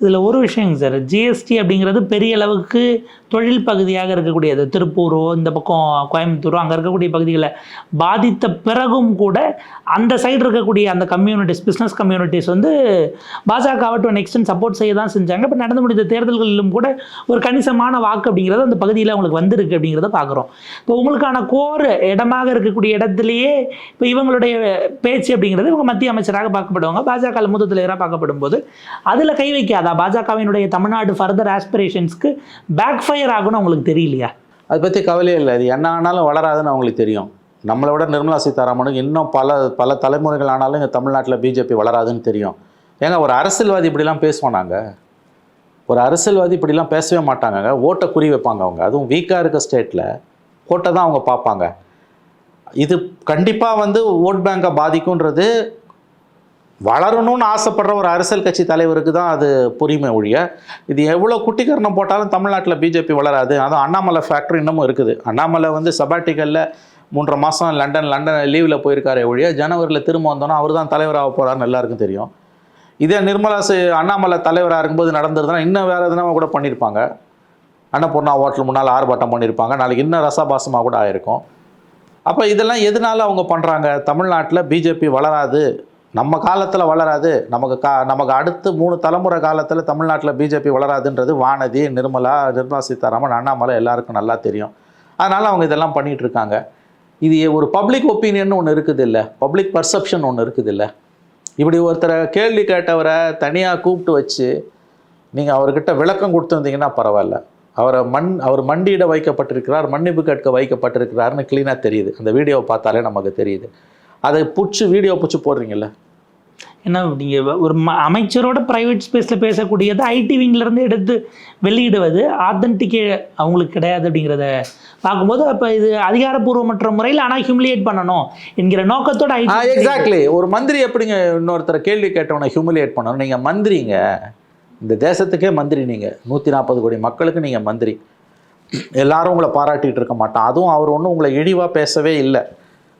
இதில் ஒரு விஷயங்க சார் ஜிஎஸ்டி அப்படிங்கிறது பெரிய அளவுக்கு தொழில் பகுதியாக இருக்கக்கூடியது. திருப்பூரோ இந்த பக்கம் கோயம்புத்தூரோ அங்கே இருக்கக்கூடிய பகுதிகளை பாதித்த பிறகும் கூட அந்த சைடு இருக்கக்கூடிய அந்த கம்யூனிட்டிஸ் பிஸ்னஸ் கம்யூனிட்டிஸ் வந்து பாஜகவை டு எக்ஸ்டென்ட் சப்போர்ட் செய்ய தான் செஞ்சாங்க. இப்போ நடந்து முடிந்த தேர்தல்களிலும் கூட ஒரு கணிசமான வாக்கு அப்படிங்கிறது அந்த பகுதியில் அவங்களுக்கு வந்திருக்கு அப்படிங்கிறத பார்க்குறோம் இப்போ உங்களுக்கான கோர் இடமாக இருக்கக்கூடிய இடத்துலையே இப்போ இவங்களுடைய பேச்சு அப்படிங்கிறது இவங்க மத்திய அமைச்சராக பார்க்கப்படுவாங்க. பாஜக மூத்த தலைவராக பார்க்கப்படும் போது அதில் கை வைக்காத? பாஜகவினுடைய தமிழ்நாடு ஃபர்தர் ஆஸ்பிரேஷன்ஸ்க்கு பேக் ஃபயர் ஆகும்னு அவங்களுக்கு தெரியலையா? அதை பற்றி கவலையே இல்லை. அது என்ன ஆனாலும் வளராதுன்னு அவங்களுக்கு தெரியும். நம்மளை விட நிர்மலா சீதாராமனுக்கு இன்னும் பல பல தலைமுறைகள் ஆனாலும் இங்கே தமிழ்நாட்டில் பிஜேபி வளராதுன்னு தெரியும். ஏங்க ஒரு அரசியல்வாதி இப்படிலாம் பேசுவானாங்க ஒரு அரசியல்வாதி இப்படிலாம் பேசவே மாட்டாங்க. ஓட்டை குறி வைப்பாங்க அவங்க. அதுவும் வீக்காக இருக்க ஸ்டேட்டில் ஓட்டை தான் அவங்க பார்ப்பாங்க. இது கண்டிப்பாக வந்து ஓட் பேங்கை பாதிக்குன்றது வளரணும்னு ஆசைப்படுற ஒரு அரசியல் கட்சி தலைவருக்கு தான் அது பொறுமை ஒழிய இது எவ்வளோ குட்டிக்கரணம் போட்டாலும் தமிழ்நாட்டில் பிஜேபி வளராது. அதுவும் அண்ணாமலை ஃபேக்ட்ரி இன்னமும் இருக்குது. அண்ணாமலை வந்து சபாட்டிக்கலில் மூன்றரை மாதம் லண்டன் லண்டன் லீவில் போயிருக்காரே ஒழிய ஜனவரியில் திரும்ப வந்தோன்னா அவர் தான் தலைவராக போகிறாருன்னு எல்லாருக்கும் தெரியும். இதே நிர்மலா அண்ணாமலை தலைவராக இருக்கும்போது நடந்திருந்தனா இன்னும் வேறு எதுனா கூட பண்ணியிருப்பாங்க அன்னபூர்ணா ஹோட்டல் முன்னால் ஆர்ப்பாட்டம் பண்ணியிருப்பாங்க நாளைக்கு இன்னும் ரசாபாசமாக கூட ஆயிருக்கும். அப்போ இதெல்லாம் எதனால அவங்க பண்ணுறாங்க தமிழ்நாட்டில் பிஜேபி வளராது. நம்ம காலத்தில் வளராது. நமக்கு கா நமக்கு அடுத்து மூணு தலைமுறை காலத்தில் தமிழ்நாட்டில் பிஜேபி வளராதுன்றது வானதி நிர்மலா நிர்மலா சீதாராமன் அண்ணாமலை எல்லாருக்கும் நல்லா தெரியும். அதனால் அவங்க இதெல்லாம் பண்ணிகிட்டு இருக்காங்க. இது ஒரு பப்ளிக் ஒப்பீனியன் ஒன்று இருக்குது இல்லை பப்ளிக் பர்செப்ஷன் ஒன்று இருக்குது இல்லை இப்படி ஒருத்தரை கேள்வி கேட்டவரை தனியாக கூப்பிட்டு வச்சு நீங்கள் அவர்கிட்ட விளக்கம் கொடுத்துருந்தீங்கன்னா பரவாயில்ல. அவரை மண் அவர் மண்டியிட வைக்கப்பட்டிருக்கிறார் மன்னிப்பு கேட்க வைக்கப்பட்டிருக்கிறாருன்னு க்ளீனாக தெரியுது. அந்த வீடியோவை பார்த்தாலே நமக்கு தெரியுது. அதை புடிச்சு வீடியோ புடிச்சு போடுறீங்கல்ல? ஏன்னா நீங்கள் ஒரு அமைச்சரோட ப்ரைவேட் ஸ்பேஸில் பேசக்கூடியது ஐடி விங்லேருந்து எடுத்து வெளியிடுவது ஆத்தன்டிக்கே அவங்களுக்கு கிடையாது அப்படிங்கிறத பார்க்கும்போது அப்போ இது அதிகாரப்பூர்வமற்ற முறையில் ஆனால் ஹியூமிலியேட் பண்ணணும் என்கிற நோக்கத்தோட ஐடி எக்ஸாக்ட்லி ஒரு மந்திரி எப்படிங்க இன்னொருத்தரை கேள்வி கேட்டவனை ஹியூமிலியேட் பண்ணணும்? நீங்கள் மந்திரிங்க. இந்த தேசத்துக்கே மந்திரி நீங்கள் நூற்றி நாற்பது கோடி மக்களுக்கு நீங்கள் மந்திரி. எல்லாரும் உங்களை பாராட்டிகிட்டு இருக்க மாட்டான். அதுவும் அவர் ஒன்றும் உங்களை இழிவாக பேசவே இல்லை.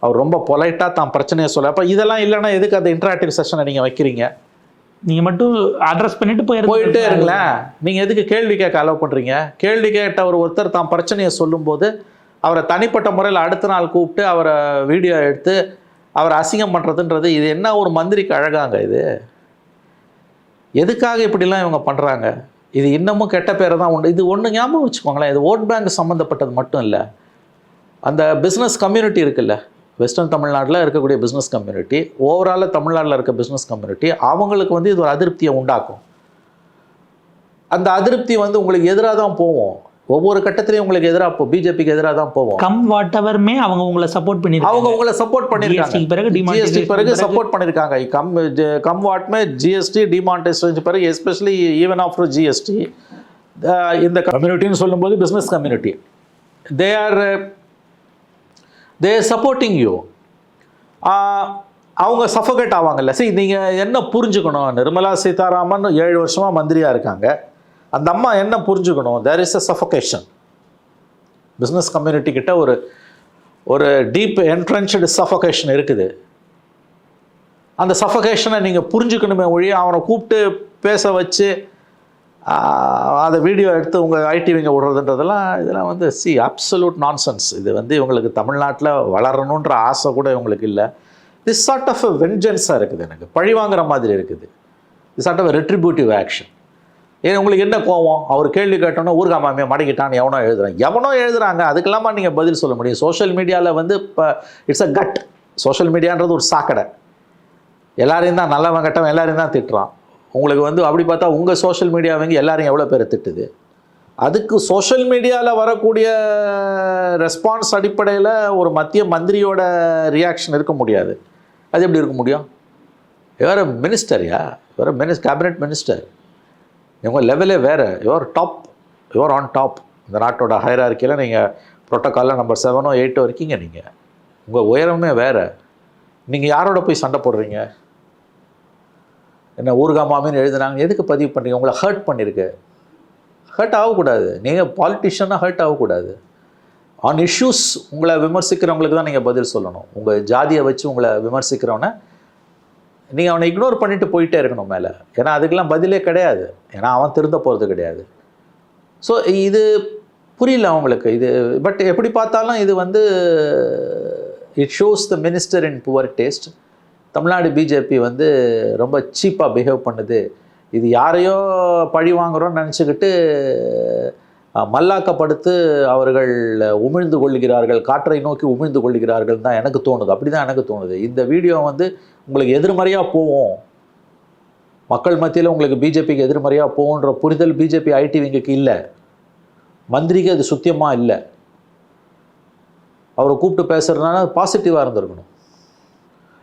அவர் ரொம்ப பொலைட்டாக தான் பிரச்சனையை சொல்ல அப்போ இதெல்லாம் இல்லைன்னா எதுக்கு அந்த இன்டராக்டிவ் செஷனை நீங்கள் வைக்கிறீங்க? நீங்கள் மட்டும் அட்ரஸ் பண்ணிட்டு போயிரு போயிட்டே இருங்களேன். நீங்கள் எதுக்கு கேள்வி கேட்க அலோவ் பண்ணுறீங்க கேள்வி கேட்ட ஒரு ஒருத்தர் தான் பிரச்சனையை சொல்லும்போது அவரை தனிப்பட்ட முறையில் அடுத்த நாள் கூப்பிட்டு அவரை வீடியோ எடுத்து அவரை அசிங்கம் பண்ணுறதுன்றது இது என்ன ஒரு மந்திரிக்கு அழகாங்க இது? எதுக்காக இப்படிலாம் இவங்க பண்ணுறாங்க இது இன்னமும் கெட்ட பேரை தான் உண்டு. இது ஒன்று ஞாபகம் வச்சுக்கோங்களேன். இது ஓட் பேங்க் சம்மந்தப்பட்டது மட்டும் இல்லை. அந்த பிஸ்னஸ் கம்யூனிட்டி இருக்குல்ல. வெஸ்டர்ன் தமிழ்நாட்டில் இருக்கக்கூடிய பிஸ்னஸ் கம்யூனிட்டி ஓவராலாக தமிழ்நாட்டில் இருக்க பிஸ்னஸ் கம்யூனிட்டி அவங்களுக்கு வந்து இது ஒரு அதிருப்தியை உண்டாக்கும். அந்த அதிருப்தி வந்து உங்களுக்கு எதிராக தான் போவோம் ஒவ்வொரு கட்டத்திலையும் உங்களுக்கு எதிராக போ பிஜேபிக்கு எதிராக தான் போவோம் கம் வாட் எவர்மே அவங்க உங்களை சப்போர்ட் அவங்க பண்ணிருக்காங்க உங்களை சப்போர்ட் பண்ணியிருக்காங்க. GST பிறகு ஜிஎஸ்டி பிறகு சப்போர்ட் பண்ணியிருக்காங்க. Come come what may GST demonetisation பிறகு எஸ்பெஷலி ஈவன் ஆஃப்டர் ஜிஎஸ்டி இந்த கம்யூனிட்டின்னு சொல்லும்போது business community they are they supporting you அவங்க சஃபகேட் ஆவாங்கல்ல. சரி நீங்கள் என்ன புரிஞ்சுக்கணும்? நிர்மலா சீதாராமன் ஏழு வருஷமாக மந்திரியாக இருக்காங்க. அந்த அம்மா என்ன புரிஞ்சுக்கணும்? There is a suffocation business community கிட்ட ஒரு ஒரு டீப் என்ட்ரன்ஸ்டு சஃபகேஷன் இருக்குது. அந்த சஃபகேஷனை நீங்கள் புரிஞ்சுக்கணுமே ஒழிய அவனை கூப்பிட்டு பேச வச்சு அதை வீடியோ எடுத்து உங்கள் ஐடிவிங்க விடுறதுன்றதெல்லாம் இதெல்லாம் வந்து சி அப்சல்யூட் நான்சென்ஸ் இது வந்து இவங்களுக்கு தமிழ்நாட்டில் வளரணுன்ற ஆசை கூட இவங்களுக்கு இல்லை. திஸ் சார்ட் ஆஃப் வெஞ்சன்ஸாக இருக்குது எனக்கு. பழி வாங்குற மாதிரி இருக்குது. This sort of retributive action ஏன் உங்களுக்கு என்ன கோவம்? அவர் கேள்வி கேட்டோன்னா ஊர்கா மாமியை மடக்கிட்டான்னு எவனோ எழுதுறான். எவனோ எழுதுறாங்க. அதுக்கெல்லாமா நீங்கள் பதில் சொல்ல முடியும்? சோஷியல் மீடியாவில் வந்து இப்போ இட்ஸ் அ கட் சோஷியல் மீடியான்றது ஒரு சாக்கடை. எல்லாரையும் தான் நல்லவன் கட்டவன் எல்லாரையும் தான் திட்டுறான். உங்களுக்கு வந்து அப்படி பார்த்தா உங்கள் சோஷியல் மீடியாவங்க எல்லாரையும் எவ்வளோ பேர் திட்டுது? அதுக்கு சோஷியல் மீடியாவில் வரக்கூடிய ரெஸ்பான்ஸ் அடிப்படையில் ஒரு மத்திய மந்திரியோட ரியாக்ஷன் இருக்க முடியாது. அது எப்படி இருக்க முடியும்? வேறு மினிஸ்டர்யா இவர் மினிஸ் கேபினெட் மினிஸ்டர் இவங்க லெவலே வேறு. You're top you're on top இந்த நாட்டோட ஹைரார்க்கியில் நீங்கள் ப்ரோட்டோக்காலில் நம்பர் செவனோ எயிட்டோ இருக்கீங்க நீங்கள் உங்கள் உயரமே வேறு. நீங்கள் யாரோட போய் சண்டை போடுறீங்க? என்ன ஊர்கா மாமின்னு எழுதுனாங்க. எதுக்கு பதிவு பண்ணுறீங்க உங்களை ஹர்ட் பண்ணியிருக்கு ஹர்ட் ஆகக்கூடாது. நீங்கள் பாலிட்டிஷியனாக ஹர்ட் ஆகக்கூடாது. ஆன் இஷ்யூஸ் உங்களை விமர்சிக்கிறவங்களுக்கு தான் நீங்கள் பதில் சொல்லணும். உங்கள் ஜாதியை வச்சு உங்களை விமர்சிக்கிறவனை நீங்கள் அவனை இக்னோர் பண்ணிட்டு போயிட்டே இருக்கணும் மேலே. ஏன்னா அதுக்கெல்லாம் பதிலே கிடையாது. ஏன்னா அவன் திருந்த போகிறது கிடையாது. ஸோ இது புரியல அவங்களுக்கு. இது பட் எப்படி பார்த்தாலும் இது வந்து it shows the minister in poor taste Tamil Nadu BJP வந்து ரொம்ப சீப்பாக பிஹேவ் பண்ணுது. இது யாரையோ பழி வாங்குகிறோன்னு நினச்சிக்கிட்டு மல்லாக்கப்படுத்து அவர்கள் உமிழ்ந்து கொள்கிறார்கள் காற்றை நோக்கி உமிழ்ந்து கொள்கிறார்கள் தான் எனக்கு தோணுது. அப்படி தான் எனக்கு தோணுது. இந்த வீடியோ வந்து உங்களுக்கு எதிர்மறையாக போகும். மக்கள் மத்தியில் உங்களுக்கு பிஜேபிக்கு எதிர்மறையாக போகுன்ற புரிதல் பிஜேபி ஐடி விங்குக்கு இல்லை. மந்திரிக்கு அது சுத்தியமாக இல்லை. அவரை கூப்பிட்டு பேசுகிறதுனால பாசிட்டிவாக இருந்திருக்கணும்.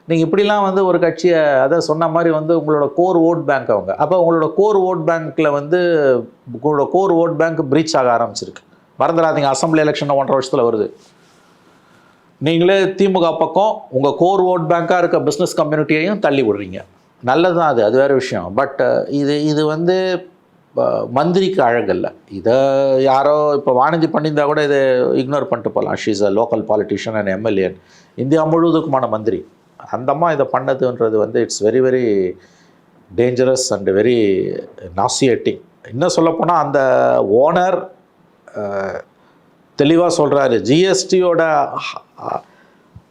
நீங்கள் இப்படிலாம் வந்து ஒரு கட்சியை அதை சொன்ன மாதிரி வந்து உங்களோட கோர் ஓட் பேங்க் அவங்க. அப்போ உங்களோட கோர் ஓட் பேங்க்கில் வந்து உங்களோட கோர் ஓட் பேங்க் பிரீச் ஆக ஆரம்பிச்சிருக்கு. மறந்துடாதீங்க அசம்பிளி எலெக்ஷன் ஒன்றரை வருஷத்தில் வருது. நீங்களே திமுக பக்கம் உங்கள் கோர் ஓட் பேங்காக இருக்க பிஸ்னஸ் கம்யூனிட்டியையும் தள்ளி விடுறீங்க. நல்லது தான் அது அது வேறு விஷயம். பட் இது இது வந்து மந்திரிக்கு அழகல்ல. இதை யாரோ இப்போ வாணிஜி பண்ணியிருந்தா கூட இதை இக்னோர் பண்ணிட்டு போகலாம் she's a local politician and எம்எல்ஏன் India முழுவதுக்குமான மந்திரி. அந்த அம்மா இதை பண்ணதுன்றது வந்து it's very very dangerous and very nauseating இன்னும் சொல்லப்போனால் அந்த ஓனர் தெளிவாக சொல்கிறாரு ஜிஎஸ்டியோட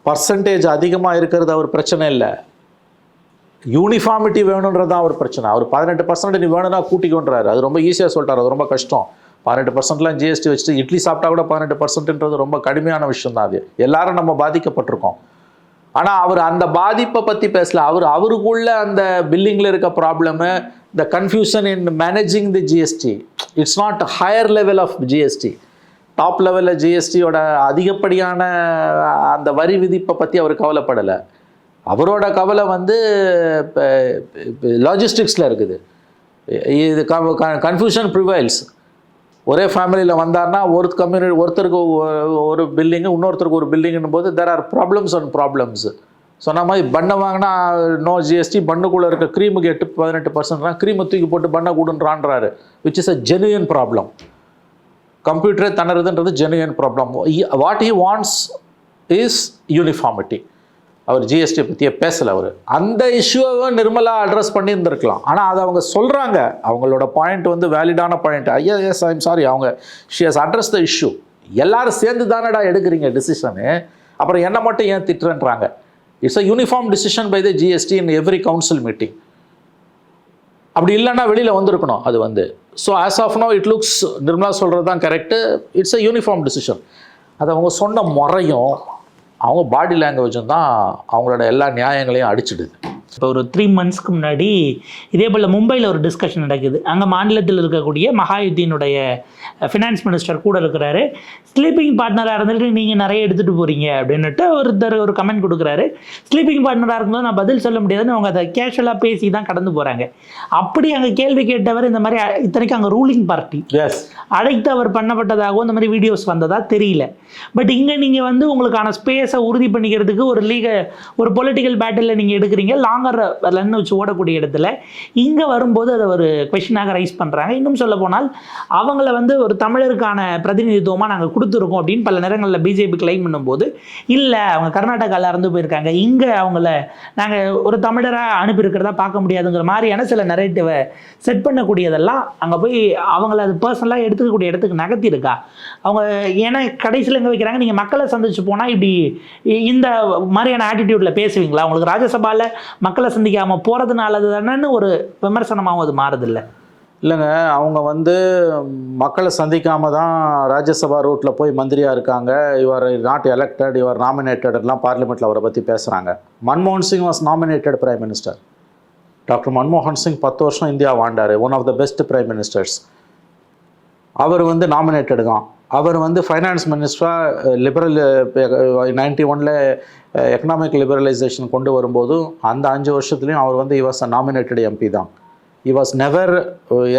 பர்சன்டேஜ் அதிகமாக இருக்கிறது அவர் பிரச்சனை இல்லை. யூனிஃபார்மிட்டி வேணுன்றது தான் அவர் பிரச்சனை. அவர் பதினெட்டு பர்சன்ட் நீ வேணும்னா கூட்டிக்கொன்றாரு. அது ரொம்ப ஈஸியாக சொல்லிட்டார். அது ரொம்ப கஷ்டம். பதினெட்டு பர்சன்ட்லாம் ஜிஎஸ்டி வச்சுட்டு இட்லி சாப்பிட்டா கூட பதினெட்டு பர்சன்ட்ன்றது ரொம்ப கடுமையான விஷயம் தான் அது. எல்லாரும் நம்ம பாதிக்கப்பட்டிருக்கோம். ஆனால் அவர் அந்த பாதிப்பை பற்றி பேசல. அவர் அவருக்குள்ள அந்த பில்லிங்கில் இருக்க problem the confusion in managing the GST it's not higher level of GST top லெவலில் ஜிஎஸ்டியோட அதிகப்படியான அந்த வரி விதிப்பை பற்றி அவர் கவலைப்படலை. அவரோட கவலை வந்து லாஜிஸ்டிக்ஸில் இருக்குது. இது கன்ஃபியூஷன் ப்ரிவைல்ஸ் ஒரே ஃபேமிலியில் வந்தார்னா ஒரு கம்யூனிட்டி ஒருத்தருக்கு ஒரு பில்டிங்கு இன்னொருத்தருக்கு ஒரு பில்டிங்கும் போது there are problems and problems சொன்ன மாதிரி பண்ணை வாங்கினா நோ ஜிஎஸ்டி பண்ணுக்குள்ளே இருக்க க்ரீமுக்கு எட்டு பதினெட்டு பர்சன்ட்னா க்ரீமை தூக்கி போட்டு பண்ணை கூடுன்றான்றாரு which is a genuine problem கம்ப்யூட்டரே தணறுதுன்றது genuine problem what he wants is uniformity our GST பற்றியே பேசலை அவர். அந்த இஷ்யூவை நிர்மலா அட்ரஸ் பண்ணியிருந்திருக்கலாம். ஆனால் அதை அவங்க சொல்கிறாங்க அவங்களோட பாயிண்ட் வந்து வேலிடான பாயிண்ட் ஐயா எஸ் ஐம் சாரி அவங்க she has address the issue எல்லாரும் சேர்ந்து தானடா எடுக்கிறீங்க டிசிஷனு அப்புறம் என்ன மட்டும் ஏன் திட்டுறேன்றாங்க? It's a uniform decision by the GST in every council meeting அப்படி இல்லைன்னா வெளியில் வந்திருக்கணும் அது வந்து. So as of now it looks Nirmala சொல்கிறது தான் correct it's a uniform decision அது அவங்க சொன்ன முறையும் அவங்க பாடி லாங்குவேஜும் தான் அவங்களோட எல்லா நியாயங்களையும் அடிச்சிடுது. இப்போ ஒரு த்ரீ மந்த்ஸ்க்கு முன்னாடி இதே போல் மும்பையில் ஒரு டிஸ்கஷன் நடக்குது. அங்கே மாநிலத்தில் இருக்கக்கூடிய மகாயுத்தீனுடைய ஃபினான்ஸ் மினிஸ்டர் கூட இருக்கிறாரு. ஸ்லீப்பிங் பார்ட்னராக இருந்துட்டு நீங்கள் நிறைய எடுத்துகிட்டு போகிறீங்க அப்படின்னுட்டு ஒருத்தர் ஒரு கமெண்ட் கொடுக்குறாரு. ஸ்லீப்பிங் பார்ட்னராக இருக்கும்போது நான் பதில் சொல்ல முடியாதுன்னு அவங்க அதை கேஷுவலாக பேசி தான் கடந்து போகிறாங்க அப்படி அங்கே கேள்வி கேட்டவர் இந்த மாதிரி இத்தனைக்கும் அங்கே ரூலிங் பார்ட்டி எஸ் அழைத்து அவர் பண்ணப்பட்டதாகவும் இந்த மாதிரி வீடியோஸ் வந்ததா தெரியல. பட் இங்கே நீங்கள் வந்து உங்களுக்கான ஸ்பேஸை உறுதி பண்ணிக்கிறதுக்கு ஒரு லீக ஒரு பொலிட்டிக்கல் பேட்டிலில் நீங்கள் எடுக்கிறீங்க. வாங்குற லன்னு வச்சு ஓடக்கூடிய இடத்துல இங்கே வரும்போது அதை ஒரு கொஷினாக ரைஸ் பண்ணுறாங்க இன்னும் சொல்ல போனால் அவங்கள வந்து ஒரு தமிழருக்கான பிரதிநிதித்துவமாக நாங்கள் கொடுத்துருக்கோம் அப்படின்னு பல நேரங்களில் பிஜேபி கிளைம் பண்ணும்போது இல்லை அவங்க கர்நாடகாவில் இறந்து போயிருக்காங்க. இங்கே அவங்கள நாங்கள் ஒரு தமிழராக அனுப்பியிருக்கிறதா பார்க்க முடியாதுங்கிற மாதிரியான சில நரேட்டிவை செட் பண்ணக்கூடியதெல்லாம் அங்கே போய் அவங்கள அது பர்சனலாக எடுத்துக்கக்கூடிய இடத்துக்கு நகர்த்தியிருக்கா? அவங்க ஏன்னா கடைசியில் எங்கே வைக்கிறாங்க? நீங்கள் மக்களை சந்திச்சு போனால் இப்படி இ- இந்த மாதிரியான ஆட்டிடியூட்டில் பேசுவீங்களா? உங்களுக்கு ராஜ்யசபாவில் மக்கள் மக்களை சந்திக்காமல் போகிறதுனால தானேன்னு ஒரு விமர்சனமாகவும் அது மாறுதில்ல. இல்லைங்க அவங்க வந்து மக்களை சந்திக்காம தான் ராஜ்யசபா ரூட்டில் போய் மந்திரியாக இருக்காங்க. இவர் நாட் எலெக்டட் இவர் நாமினேட்டட்லாம் பார்லிமெண்ட்டில் அவரை பற்றி பேசுகிறாங்க மன்மோகன் Singh was nominated prime minister doctor மன்மோகன் சிங் பத்து வருஷம் India வாண்டார் one of the best prime ministers அவர் வந்து நாமினேட்டடு தான் அவர் வந்து ஃபைனான்ஸ் மினிஸ்டராக லிபரல் நைன்டி ஒனில் எக்கனாமிக் லிபரலைசேஷன் கொண்டு வரும்போது அந்த அஞ்சு வருஷத்துலையும் அவர் வந்து இவாஸ் நாமினேட்டட் எம்பி தான். He was never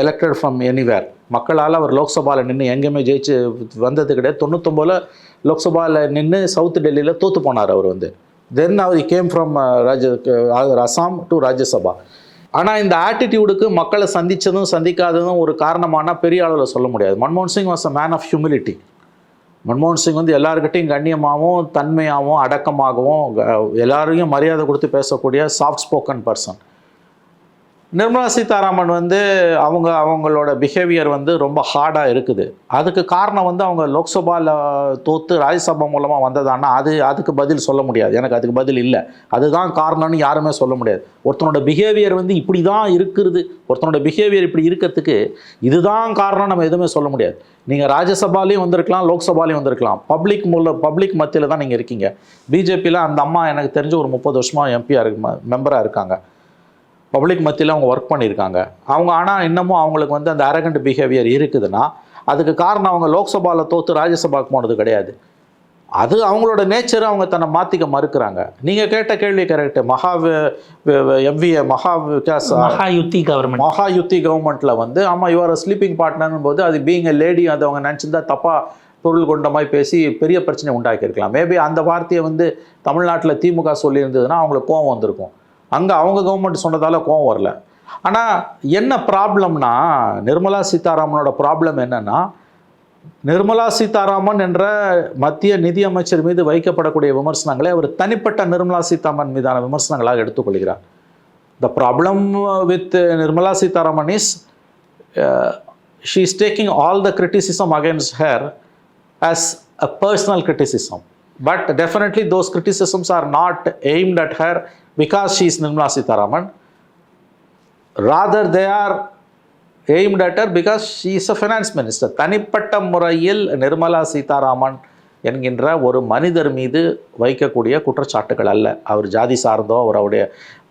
elected from anywhere மக்களால் அவர் லோக்சபாவில் நின்று எங்கேயுமே ஜெயிச்சு வந்தது கிடையாது. தொண்ணூத்தொம்போதில் லோக்சபாவில் நின்று சவுத் டெல்லியில் தோற்று போனார் அவர் வந்து. தென் அவர் came from Raja Assam to Rajya Sabha. ஆனால் இந்த ஆட்டிடியூடுக்கு மக்களை சந்தித்ததும் சந்திக்காததும் ஒரு காரணமான பெரிய அளவில் சொல்ல முடியாது. மன்மோகன் Singh was a man of humility மன்மோகன் சிங் வந்து எல்லாருக்கிட்டையும் கண்ணியமாகவும் தன்மையாகவும் அடக்கமாகவும் க- எல்லாரையும் மரியாதை கொடுத்து பேசக்கூடிய soft spoken person Nirmala Sitharaman வந்து அவங்க அவங்களோட பிஹேவியர் வந்து ரொம்ப ஹார்டாக இருக்குது. அதுக்கு காரணம் வந்து அவங்க லோக்சபாவில் தோற்று ராஜ்யசபா மூலமாக வந்ததானா அது அதுக்கு பதில் சொல்ல முடியாது. எனக்கு அதுக்கு பதில் இல்லை. அதுதான் காரணம்னு யாருமே சொல்ல முடியாது. ஒருத்தனோட பிஹேவியர் வந்து இப்படி தான் இருக்கிறது ஒருத்தனோட பிஹேவியர் இப்படி இருக்கிறதுக்கு இதுதான் காரணம் நம்ம எதுவுமே சொல்ல முடியாது. நீங்கள் ராஜ்யசபாலையும் வந்திருக்கலாம் லோக்சபாலையும் வந்திருக்கலாம். பப்ளிக் மூல பப்ளிக் மத்தியில் தான் நீங்கள் இருக்கீங்க. பிஜேபியில் அந்த அம்மா எனக்கு தெரிஞ்ச ஒரு முப்பது வருஷமாக எம்பியாக இருக்கு மெம்பராக இருக்காங்க. பப்ளிக் மத்தியில் அவங்க ஒர்க் பண்ணியிருக்காங்க. அவங்க ஆனால் இன்னமும் அவங்களுக்கு வந்து அந்த அரகண்ட் பிஹேவியர் இருக்குதுன்னா அதுக்கு காரணம் அவங்க லோக்சபாவில் தோற்று ராஜ்யசபாக்கு போனது கிடையாது. அது அவங்களோட நேச்சர் அவங்க தன்னை மாற்றிக்க மறுக்கிறாங்க. நீங்கள் கேட்ட கேள்வி கரெக்டு மகா எம்விஏ மகா விகாஸ் மகா யுத்தி கவர்மெண்ட் மகா யுத்தி கவர்மெண்ட்டில் வந்து ஆமாம் யுவர் ஸ்லீப்பிங் பார்ட்னர்னும் போது அது பீங் எ லேடி அது அவங்க நினச்சிருந்தா தப்பாக பொருள் கொண்ட மாதிரி பேசி பெரிய பிரச்சனை உண்டாக்கியிருக்கலாம். மேபி அந்த வார்த்தையை வந்து தமிழ்நாட்டில் திமுக சொல்லியிருந்ததுன்னா அவங்களுக்கு கோவம் வந்திருக்கும். அங்கே அவங்க கவர்மெண்ட் சொன்னதால கோவம் வரல. ஆனால் என்ன ப்ராப்ளம்னா நிர்மலா சீதாராமனோட ப்ராப்ளம் என்னன்னா நிர்மலா சீதாராமன் என்ற மத்திய நிதியமைச்சர் மீது வைக்கப்படக்கூடிய விமர்சனங்களை அவர் தனிப்பட்ட நிர்மலா சீதாராமன் மீதான விமர்சனங்களாக எடுத்துக்கொள்கிறார். The problem with Nirmala Sitharaman is she is taking all the criticism against her as a personal criticism But definitely those criticisms are not aimed at her because she is Nirmala Sitharaman. Rather, they are aimed at her because she is a finance minister. தனிப்பட்ட முறையில் நிர்மலா சீதாராமன் என்கின்ற ஒரு மனிதர் மீது வைக்கக்கூடிய குற்றச்சாட்டுகள் அல்ல. அவர் ஜாதி சார்ந்தோ அவருடைய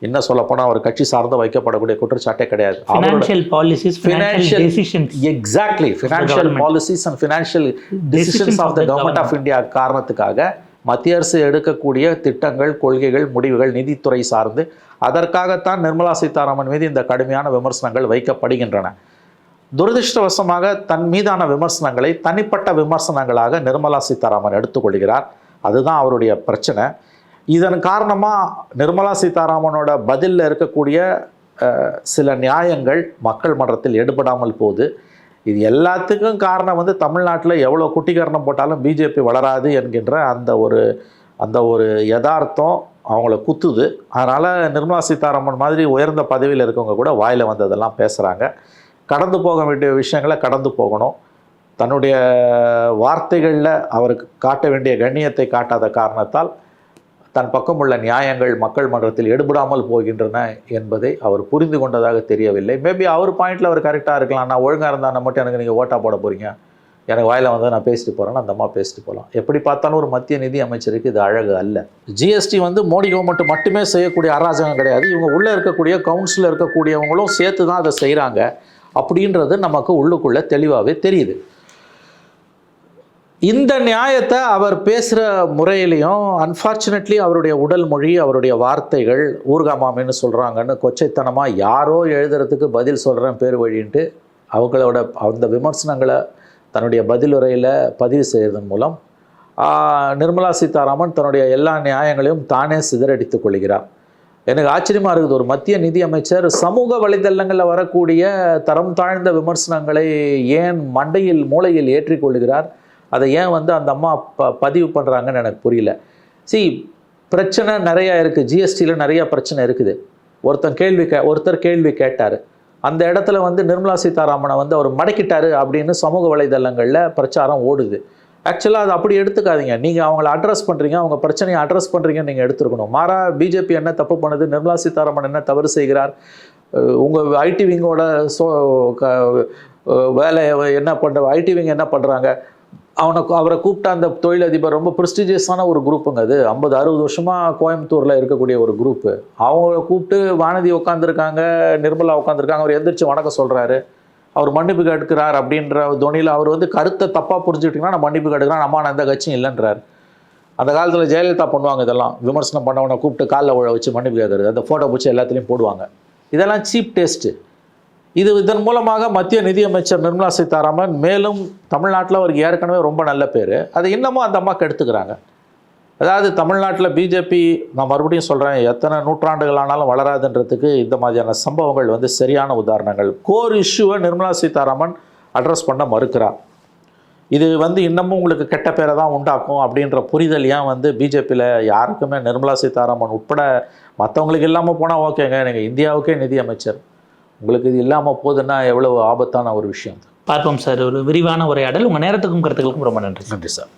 என்ன சொல்லப்போனால் அவர் கட்சி சார்ந்தோ வைக்கப்படக்கூடிய குற்றச்சாட்டே கிடையாது. அவரோட financial policies financial decisions exactly financial. Policies and financial decisions of the government of India காரணத்துக்காக மத்திய அரசு எடுக்கக்கூடிய திட்டங்கள் கொள்கைகள் முடிவுகள் நிதித்துறை சார்ந்து அதற்காகத்தான் நிர்மலா சீதாராமன் மீது இந்த கடுமையான விமர்சனங்கள் வைக்கப்படுகின்றன. துரதிருஷ்டவசமாக தன் மீதான விமர்சனங்களை தனிப்பட்ட விமர்சனங்களாக நிர்மலா சீதாராமன் எடுத்துக்கொள்கிறார். அதுதான் அவருடைய பிரச்சனை. இதன் காரணமாக நிர்மலா சீதாராமனோட பதிலில் இருக்கக்கூடிய சில நியாயங்கள் மக்கள் மன்றத்தில் எடுபடாமல் போகுது. இது எல்லாத்துக்கும் காரணம் வந்து தமிழ்நாட்டில் எவ்வளோ குட்டிகரணம் போட்டாலும் பிஜேபி வளராது என்கின்ற அந்த ஒரு அந்த ஒரு யதார்த்தம் அவங்கள குத்துது. அதனால் நிர்மலா சீதாராமன் மாதிரி உயர்ந்த பதவியில் இருக்கவங்க கூட வாயில் வந்ததெல்லாம் பேசுகிறாங்க கடந்து போக வேண்டிய விஷயங்களை கடந்து போகணும். தன்னுடைய வார்த்தைகளில் அவருக்கு காட்ட வேண்டிய கண்ணியத்தை காட்டாத காரணத்தால் தன் பக்கம் உள்ள நியாயங்கள் மக்கள் மன்றத்தில் எடுபடாமல் போகின்றன என்பதை அவர் புரிந்து கொண்டதாக தெரியவில்லை. மேபி அவர் பாயிண்டில் அவர் கரெக்டாக இருக்கலாம். நான் ஒழுங்காக இருந்தால் மட்டும் எனக்கு நீங்கள் ஓட்டா போட போகிறீங்க எனக்கு வாயில் வந்து நான் பேசிட்டு போகிறேன் அந்த அம்மா பேசிட்டு போகலாம் எப்படி பார்த்தாலும் ஒரு மத்திய நிதி அமைச்சருக்கு இது அழகு அல்ல. ஜிஎஸ்டி வந்து மோடி கவர்மெண்ட் மட்டுமே செய்யக்கூடிய அராஜகம் கிடையாது. இவங்க உள்ளே இருக்கக்கூடிய கவுன்சிலில் இருக்கக்கூடியவங்களும் சேர்த்து தான் அதை செய்கிறாங்க அப்படின்றது நமக்கு உள்ளுக்குள்ளே தெளிவாகவே தெரியுது. இந்த நியாயத்தை அவர் பேசுகிற முறையிலையும் அன்ஃபார்ச்சுனேட்லி அவருடைய உடல் மொழி அவருடைய வார்த்தைகள் ஊர்காமாமின்னு சொல்கிறாங்கன்னு கொச்சைத்தனமாக யாரோ எழுதுறதுக்கு பதில் சொல்கிறேன் பேர் வழின்ட்டு அவங்களோட அந்த விமர்சனங்களை தன்னுடைய பதிலுரையில் பதிவு செய்கிறதன் மூலம் நிர்மலா சீதாராமன் தன்னுடைய எல்லா நியாயங்களையும் தானே சிதறடித்துக் கொள்கிறார். எனக்கு ஆச்சரியமாக இருக்குது. ஒரு மத்திய நிதி அமைச்சர் சமூக வலைதளங்களில் வரக்கூடிய தரம் தாழ்ந்த விமர்சனங்களை ஏன் மண்டையில் மூளையில் ஏற்றிக்கொள்கிறார் அதை ஏன் வந்து அந்த அம்மா ப பதிவு பண்ணுறாங்கன்னு எனக்கு புரியல. சி பிரச்சனை நிறையா இருக்குது ஜிஎஸ்டியில் நிறையா பிரச்சனை இருக்குது. ஒருத்தன் கேள்வி கே ஒருத்தர் கேள்வி கேட்டார். அந்த இடத்துல வந்து நிர்மலா சீதாராமனை வந்து அவர் மடக்கிட்டாரு அப்படின்னு சமூக வலைதளங்களில் பிரச்சாரம் ஓடுது. ஆக்சுவலாக அது அப்படி எடுத்துக்காதீங்க. நீங்கள் அவங்கள அட்ரஸ் பண்ணுறீங்க அவங்க பிரச்சனையை அட்ரஸ் பண்ணுறீங்கன்னு நீங்கள் எடுத்துருக்கணும். மாறா பிஜேபி என்ன தப்பு பண்ணுது நிர்மலா சீதாராமன் என்ன தவறு செய்கிறார் உங்கள் ஐடி விங்கோட சோ க வேலை என்ன பண்ணுற ஐடி விங் என்ன பண்ணுறாங்க அவனை அவரை கூப்பிட்ட அந்த தொழிலதிபர் ரொம்ப ப்ரெஸ்டிஜியஸான ஒரு குரூப்புங்க அது. ஐம்பது அறுபது வருஷமாக கோயம்புத்தூரில் இருக்கக்கூடிய ஒரு குரூப்பு அவங்கள கூப்பிட்டு வானதி உட்காந்துருக்காங்க நிர்மலா உட்காந்துருக்காங்க அவர் எந்திரிச்சு வணக்கம் சொல்கிறாரு அவர் மன்னிப்பு கேட்கிறார் அப்படின்ற துணியில் அவர் வந்து கருத்தை தப்பாக புரிஞ்சுக்கிட்டிங்கன்னா நான் மன்னிப்பு கேட்குறேன் அம்மா நான் எந்த கட்சியும் இல்லைன்றார். அந்த காலத்தில் ஜெயலலிதா பண்ணுவாங்க இதெல்லாம். விமர்சனம் பண்ணவனை கூப்பிட்டு காலில் உழ வச்சு மன்னிப்பு கேட்குறது. அந்த ஃபோட்டோ பிடிச்சி எல்லாத்துலேயும் போடுவாங்க. இதெல்லாம் சீப் டேஸ்ட்டு இது இதன் மூலமாக மத்திய நிதியமைச்சர் நிர்மலா சீதாராமன் மேலும் தமிழ்நாட்டில் அவருக்கு ஏற்கனவே ரொம்ப நல்ல பேர். அதை இன்னமும் அந்த அம்மாவுக்கு எடுத்துக்கிறாங்க. அதாவது தமிழ்நாட்டில் பிஜேபி நான் மறுபடியும் சொல்கிறேன் எத்தனை நூற்றாண்டுகள் ஆனாலும் வளராதுன்றதுக்கு இந்த மாதிரியான சம்பவங்கள் வந்து சரியான உதாரணங்கள். கோர் இஷ்யூவை நிர்மலா சீதாராமன் அட்ரஸ் பண்ண மறுக்கிறார். இது வந்து இன்னமும் உங்களுக்கு கெட்ட பேரை தான் உண்டாக்கும் அப்படின்ற புரிதல் ஏன் வந்து பிஜேபியில் யாருக்குமே நிர்மலா சீதாராமன் உட்பட மற்றவங்களுக்கு இல்லாமல் போனால் ஓகேங்க நீங்கள் இந்தியாவுக்கே நிதி அமைச்சர் உங்களுக்கு இது இல்லாமல் போகுதுன்னா எவ்வளவு ஆபத்தான ஒரு விஷயம் பார்ப்போம் சார் ஒரு விரிவான உரையாடல். உங்கள் நேரத்துக்கும் கருத்துக்களுக்கும் ரொம்ப நன்றி நன்றி சார்.